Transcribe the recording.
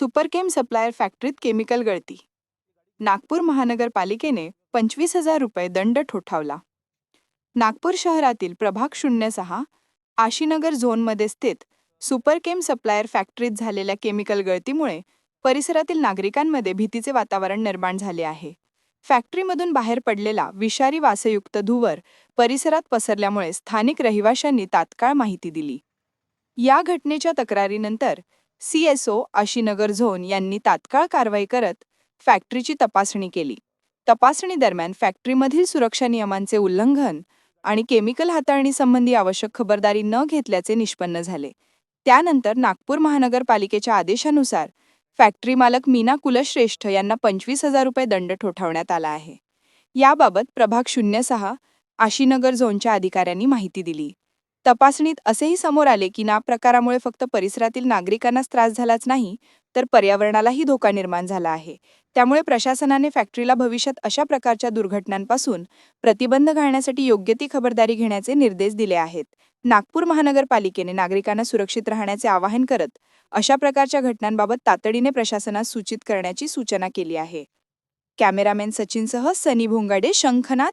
सुपरकेम supplier फॅक्टरीत chemical गळती. नागपूर महानगरपालिकेने पंचवीस हजार रुपये दंड ठोठावला. नागपूर शहरातील प्रभाग शून्य सहा आशीनगर झोनमध्ये स्थित सुपरकेम सप्लायर फॅक्टरीत झालेल्या केमिकल गळतीमुळे परिसरातील नागरिकांमध्ये भीतीचे वातावरण निर्माण झाले आहे. फॅक्टरीमधून बाहेर पडलेला विषारी वासयुक्त धुवर परिसरात पसरल्यामुळे स्थानिक रहिवाशांनी तात्काळ माहिती दिली. या घटनेच्या तक्रारीनंतर सीएसओ आशीनगर झोन यांनी तात्काळ कारवाई करत फॅक्टरीची तपासणी केली. तपासणी दरम्यान फॅक्टरीमधील सुरक्षा नियमांचे उल्लंघन आणि केमिकल हाताळणीसंबंधी आवश्यक खबरदारी न घेतल्याचे निष्पन्न झाले. त्यानंतर नागपूर महानगरपालिकेच्या आदेशानुसार फॅक्टरी मालक मीना कुलश्रेष्ठ यांना पंचवीस हजार रुपये दंड ठोठावण्यात आला आहे. याबाबत प्रभाग शून्य सहा आशीनगर झोनच्या अधिकाऱ्यांनी माहिती दिली. तपासणीत असेही समोर आले की ना प्रकारामुळे फक्त परिसरातील नागरिकांनाच त्रास झालाच नाही तर पर्यावरणालाही धोका निर्माण झाला आहे. त्यामुळे प्रशासनाने फॅक्टरीला भविष्यात अशा प्रकारच्या दुर्घटनांपासून प्रतिबंध घालण्यासाठी योग्य ती खबरदारी घेण्याचे निर्देश दिले आहेत. नागपूर महानगरपालिकेने नागरिकांना सुरक्षित राहण्याचे आवाहन करत अशा प्रकारच्या घटनांबाबत तातडीने प्रशासनास सूचित करण्याची सूचना केली आहे. कॅमेरामॅन सचिनसह सनी भोंगाडे शंखनाथ